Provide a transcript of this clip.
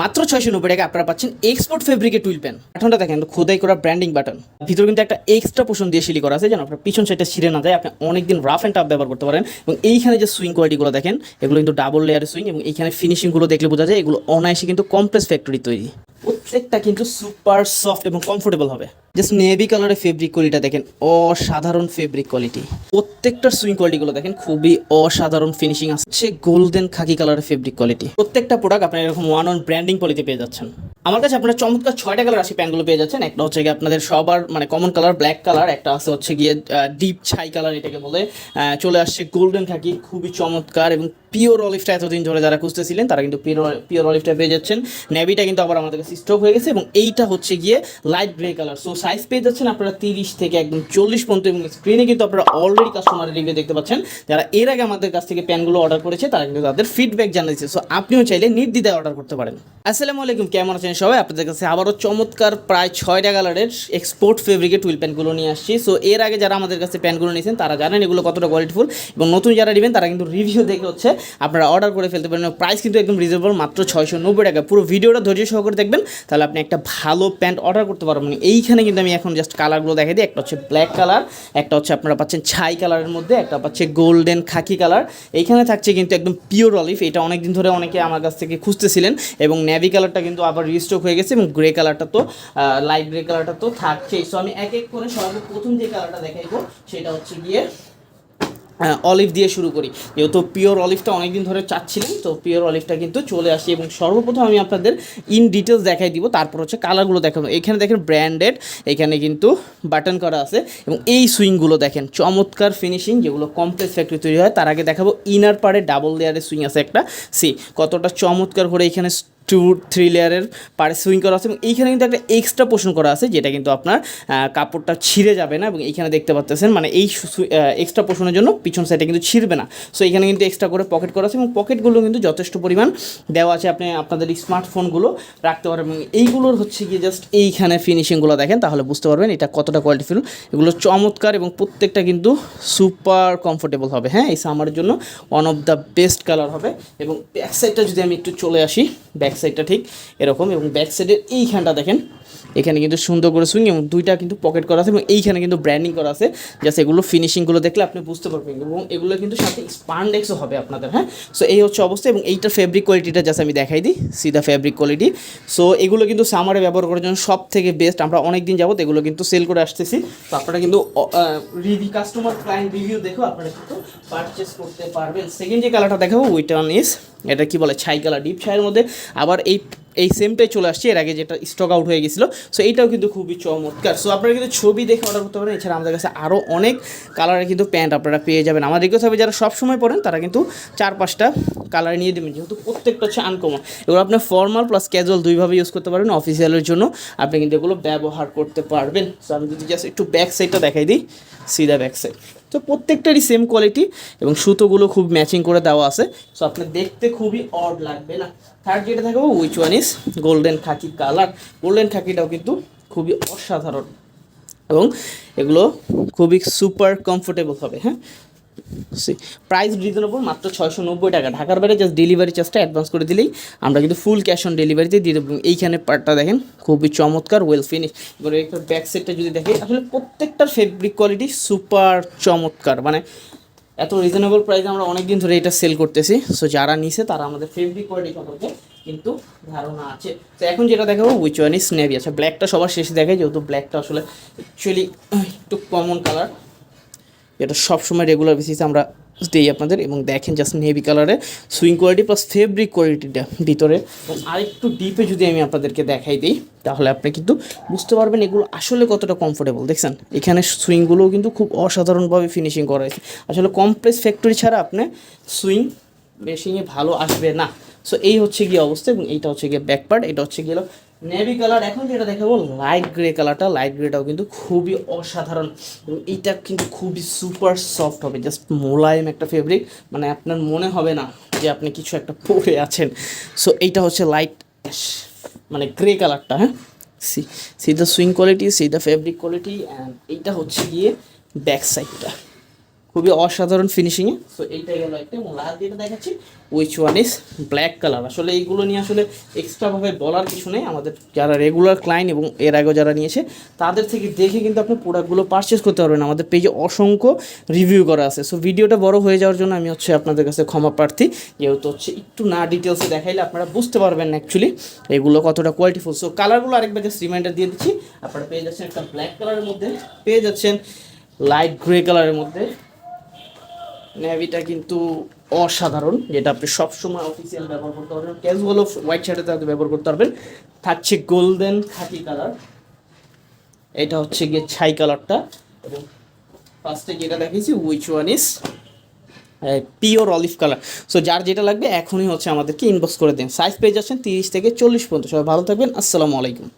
মাত্র ছয়শো নব্বই টাকা আপনারা পাচ্ছেন এক্সপোর্ট ফেব্রিকে টুইল প্যান বাটনটা দেখেন খোদাই করা ব্র্যান্ডিং বাটন ভিতরে কিন্তু একটা এক্সট্রা পোষণ দিয়ে শিলি করা আছে, যেন আপনার পিছন সাইডে ছিঁড়ে না যায়, আপনি অনেকদিন রাফ অ্যান্ড টাফ ব্যবহার করতে পারেন। এবং এইখানে যে সুইং কোয়ালিটিগুলো দেখেন, এগুলো কিন্তু ডাবল লেয়ারের সুইং এবং এইখানে ফিনিশিংগুলো দেখলে বোঝা যায়, এগুলো অনায়াসে কিন্তু কমপ্লেক্স ফ্যাক্টরি তৈরি। প্রত্যেকটা কিন্তু সুপার সফট এবং কমফোর্টেবল হবে। জাস্ট নেভি কালারের ফেব্রিক কোয়ালিটিটা দেখেন, অসাধারণ ফেব্রিক কোয়ালিটি। প্রত্যেকটা সুইং কোয়ালিটিগুলো দেখেন, খুবই অসাধারণ ফিনিশিং আসছে গোল্ডেন খাকি কালারের ফেব্রিক কোয়ালিটি প্রত্যেকটা প্রোডাক্ট আপনার এরকম ওয়ান অন ব্র্যান্ডিং পলিতে পেয়ে যাচ্ছেন। আমার কাছে আপনার চমৎকার ছয়টা কালার আসি প্যান্টগুলো পেয়ে যাচ্ছেন, একটা হচ্ছে গিয়ে আপনাদের সবার মানে কমন কালার ব্ল্যাক কালার একটা আছে হচ্ছে গিয়ে ডিপ ছাই কালার এটাকে বলে। চলে আসছে গোল্ডেন খাকি খুবই চমৎকার এবং পিওর অলিভটা এতদিন ধরে যারা খুঁজতেছিলেন, তারা কিন্তু পিওর পিওর অলিভটা পেয়ে যাচ্ছেন। নেভিটা কিন্তু আবার আমাদের কাছে স্টক হয়ে গেছে এবং এইটা হচ্ছে গিয়ে light grey colour so size পেয়ে যাচ্ছেন আপনারা তিরিশ থেকে একদম চল্লিশ পর্যন্ত এবং স্ক্রিনে কিন্তু আপনারা অলরেডি কাস্টমারের রিভিউ দেখতে পাচ্ছেন। যারা এর আগে আমাদের কাছ থেকে প্যানগুলো অর্ডার করেছে, তারা কিন্তু তাদের ফিডব্যাক জানিয়েছে সো আপনিও চাইলে নির্দ্বিধায় অর্ডার করতে পারেন। আসসালামু আলাইকুম, কেমন আছেন সবাই? আপনাদের কাছে আবারও চমৎকার প্রায় ছয়টা কালারের এক্সপোর্ট ফেব্রিকের টুইল প্যান্টগুলো নিয়ে আসছি। সো এর আগে যারা আমাদের কাছে প্যান্টগুলো নিয়েছেন, তারা জানেন এগুলো কতটা কোয়ালিটিফুল এবং নতুন যারা নেবেন, তারা কিন্তু রিভিউ দেখে হচ্ছে আপনারা অর্ডার করে ফেলতে পারেন। প্রাইস কিন্তু একদম রিজনেবল মাত্র ছয়শো নব্বই টাকা। পুরো ভিডিওটা ধৈর্য সহকারে দেখবেন, তাহলে আপনি একটা ভালো প্যান্ট অর্ডার করতে পারবেন। এইখানে কিন্তু আমি এখন জাস্ট কালারগুলো দেখাই দিই। একটা হচ্ছে ব্ল্যাক কালার একটা হচ্ছে আপনারা পাচ্ছেন ছাই কালারের মধ্যে, একটা পাচ্ছে গোল্ডেন খাকি কালার এইখানে থাকছে কিন্তু একদম পিওর অলিভ এটা অনেকদিন ধরে অনেকে আমার কাছ থেকে খুঁজতেছিলেন এবং নেভি কালারটা কিন্তু আবার রিস্টক হয়ে গেছে এবং গ্রে কালারটা তো লাইট গ্রে কালারটা তো থাকছেই। সো আমি এক এক করে প্রথম যে কালারটা দেখাইবো, সেটা হচ্ছে গিয়ে অলিভ দিয়ে শুরু করি। যেহেতু পিওর অলিভটা অনেকদিন ধরে চাচ্ছিলেন তো পিওর অলিভটা কিন্তু চলে আসে এবং সর্বপ্রথম আমি আপনাদের ইন ডিটেলস দেখাই দিব, তারপর হচ্ছে কালারগুলো দেখাবো। এখানে দেখেন ব্র্যান্ডেড এখানে কিন্তু বাটন করা আছে এবং এই সুইংগুলো দেখেন, চমৎকার ফিনিশিং যেগুলো কমপ্লেক্স ফ্যাক্টরি তৈরি হয়, তার আগে দেখাবো ইনার পারে ডাবল লেয়ারের সুইং আছে একটা। সি কতটা চমৎকার করে এখানে টু থ্রি লেয়ারের পারে সুইং করা আছে এবং এইখানে কিন্তু একটা এক্সট্রা পোর্শন করা আছে যেটা কিন্তু আপনার কাপড়টা ছিঁড়ে যাবে না এবং এইখানে দেখতে পাচ্ছেন মানে এই এক্সট্রা পোর্শনের জন্য পিছন সাইডে কিন্তু ছিঁড়বে না। সো এখানে কিন্তু এক্সট্রা করে পকেট করা আছে এবং পকেটগুলো কিন্তু যথেষ্ট পরিমাণ দেওয়া আছে আপনি আপনাদের এই স্মার্টফোনগুলো রাখতে পারবেন এবং এইগুলোর হচ্ছে গিয়ে জাস্ট এইখানে ফিনিশিংগুলো দেখেন, তাহলে বুঝতে পারবেন এটা কতটা কোয়ালিটিফুল এগুলো চমৎকার এবং প্রত্যেকটা কিন্তু সুপার কমফোর্টেবল হবে হ্যাঁ? এই সামারের জন্য one of the best colour হবে এবং ব্যাক সাইডটা যদি আমি একটু চলে আসি ব্যাক সাইডটা ঠিক এরকম এবং ব্যাক সাইডের এইখানটা দেখেন, এখানে কিন্তু সুন্দর করে সুইং এবং দুইটা কিন্তু পকেট করা আছে এবং এইখানে কিন্তু ব্র্যান্ডিং করা আছে। জাস্ট এগুলো ফিনিশিংগুলো দেখলে আপনি বুঝতে পারবেন এবং এগুলো কিন্তু সাথে স্পান্ডেক্সও হবে আপনাদের হ্যাঁ? সো এই হচ্ছে অবস্থা এবং এইটার ফেব্রিক কোয়ালিটিটা জাস্ট আমি দেখাই দিই সিধা ফেব্রিক কোয়ালিটি সো এগুলো কিন্তু সামারে ব্যবহার করার জন্য সব থেকে বেস্ট আমরা অনেক দিন যাবত এগুলো কিন্তু সেল করে আসতেছি। তো আপনারা কিন্তু রিভি কাস্টমার ক্লায়েন্ট রিভিউ দেখো, আপনারা কিন্তু পারচেস করতে পারবেন। সেকেন্ড যে কালারটা দেখাবো ওইটা ইস এটা কি বলে, ছাই কালার ডিপ ছাইয়ের মধ্যে। আবার এই এই সেমটাই চলে আসছে, এর আগে যেটা স্টক আউট হয়ে গেছিল। সো এইটাও কিন্তু খুবই চমৎকার। সো আপনারা কিন্তু ছবি দেখে অর্ডার করতে পারেন। এছাড়া আমাদের কাছে আরও অনেক কালারের কিন্তু প্যান্ট আপনারা পেয়ে যাবেন। আমার রিকোয়েস্ট হবে, যারা সব সময় পরেন, তারা কিন্তু চার পাঁচটা কালার নিয়ে দেবেন যেহেতু প্রত্যেকটা হচ্ছে আনকমন এগুলো আপনি ফর্মাল প্লাস ক্যাজুয়াল দুইভাবে ইউজ করতে পারবেন অফিসিয়ালের জন্য। আপনি কিন্তু এগুলো ব্যবহার করতে পারবেন। সো আমি যদি জাস্ট একটু ব্যাক সাইডটা দেখাই দিই। সিধা ব্যাক সাইড তো প্রত্যেকটারই সেম কোয়ালিটি এবং সুতোগুলো খুব ম্যাচিং করে দেওয়া আছে। সো আপনার দেখতে খুবই অড লাগবে না। থার্ড যেটা থাকবে which one is golden khaki colour golden খাকিটাও কিন্তু খুবই অসাধারণ। এবং এগুলো খুবই সুপার কমফোর্টেবল হবে হ্যাঁ? প্রাইস রিজনেবল মাত্র ছয়শো নব্বই টাকা। ঢাকার বাইরে জাস্ট ডেলিভারি চার্জটা অ্যাডভান্স করে দিলেই আমরা কিন্তু ফুল ক্যাশ অন ডেলিভারিতে দিয়ে দেবো। এইখানে পার্টটা দেখেন, খুবই চমৎকার ওয়েল ফিনিশ এবার একটা ব্যাক সেটটা যদি দেখে, আসলে প্রত্যেকটার ফেব্রিক কোয়ালিটি সুপার চমৎকার। মানে এত রিজনেবল প্রাইসে আমরা অনেক দিন ধরে এটা সেল করতেছি। সো যারা নিছে তারা আমাদের ফেব্রিক কোয়ালিটি সম্পর্কে কিন্তু ধারণা আছে। তো এখন যেটা দেখাবো উইচ ওয়ান ইস নেভি আচ্ছা ব্ল্যাকটা সবার শেষে দেখে যেহেতু ব্ল্যাকটা আসলে অ্যাকচুয়ালি একটু কমন কালার যেটা সবসময় রেগুলার বেসিসে আমরা দিই আপনাদের এবং দেখেন জাস্ট নেভি কালারে সুইং কোয়ালিটি প্লাস ফেব্রিক কোয়ালিটিটা ভিতরে। এবং আরেকটু ডিপে যদি আমি আপনাদেরকে দেখাই দিই, তাহলে আপনি কিন্তু বুঝতে পারবেন এগুলো আসলে কতটা কমফোর্টেবল দেখছেন? এখানে সুইংগুলোও কিন্তু খুব অসাধারণভাবে ফিনিশিং করা হয়েছে। আসলে কমপ্লেক্স ফ্যাক্টরি ছাড়া আপনি সুইং মেশিংয়ে ভালো আসবে না। সো এই হচ্ছে গিয়ে অবস্থা এবং এইটা হচ্ছে গিয়ে ব্যাক পার্ট এটা হচ্ছে গিয়ে নেভি কালার এখন যেটা দেখাবো লাইট গ্রে কালারটা লাইট গ্রেটাও কিন্তু খুবই অসাধারণ এবং এইটা কিন্তু খুবই সুপার সফট হবে জাস্ট মোলায়েম একটা ফেব্রিক মানে আপনার মনে হবে না যে আপনি কিছু একটা পরে আছেন। সো এইটা হচ্ছে লাইট মানে গ্রে কালারটা হ্যাঁ? See see the sewing quality see the fabric quality and এইটা হচ্ছে গিয়ে ব্যাক সাইডটা খুবই অসাধারণ ফিনিশিংয়ে সো এইটা গেল একটা। এবং লাস্ট যেটা দেখাচ্ছি which one is black colour আসলে এইগুলো নিয়ে আসলে এক্সট্রাভাবে বলার কিছু নেই। আমাদের যারা রেগুলার ক্লায়েন্ট এবং এর আগেও যারা নিয়েছে, তাদের থেকে দেখে কিন্তু আপনি প্রোডাক্টগুলো পারচেস করতে পারবেন। আমাদের পেজে অসংখ্য রিভিউ করা আছে। সো ভিডিওটা বড় হয়ে যাওয়ার জন্য আমি হচ্ছে আপনাদের কাছে ক্ষমা প্রার্থী। যেহেতু হচ্ছে একটু না ডিটেলসে দেখাইলে আপনারা বুঝতে পারবেন না অ্যাকচুয়ালি এগুলো কতটা কোয়ালিটিফুল সো কালারগুলো আরেকবার জাস্ট রিমাইন্ডার দিয়ে দিচ্ছি। আপনারা পেয়ে যাচ্ছেন একটা ব্ল্যাক কালারের মধ্যে। পেয়ে যাচ্ছেন লাইট গ্রে কালারের মধ্যে। নেভিটা কিন্তু অসাধারণ, যেটা আপনি সবসময় অফিসিয়াল ব্যবহার করতে পারবেন। ক্যাজুয়াল অফ হোয়াইট শার্টে সাথে ব্যবহার করতে পারবেন। থাকছে গোল্ডেন খাকি কালার এটা হচ্ছে গিয়ে ছাই কালারটা এবং ফার্স্টে যেটা দেখিয়েছি which one is pure olive colour so যার যেটা লাগবে এখনই হচ্ছে আমাদেরকে ইনবক্স করে দিন। সাইজ পেয়ে যাচ্ছেন তিরিশ থেকে চল্লিশ পর্যন্ত। সবাই ভালো থাকবেন। আসসালামু আলাইকুম।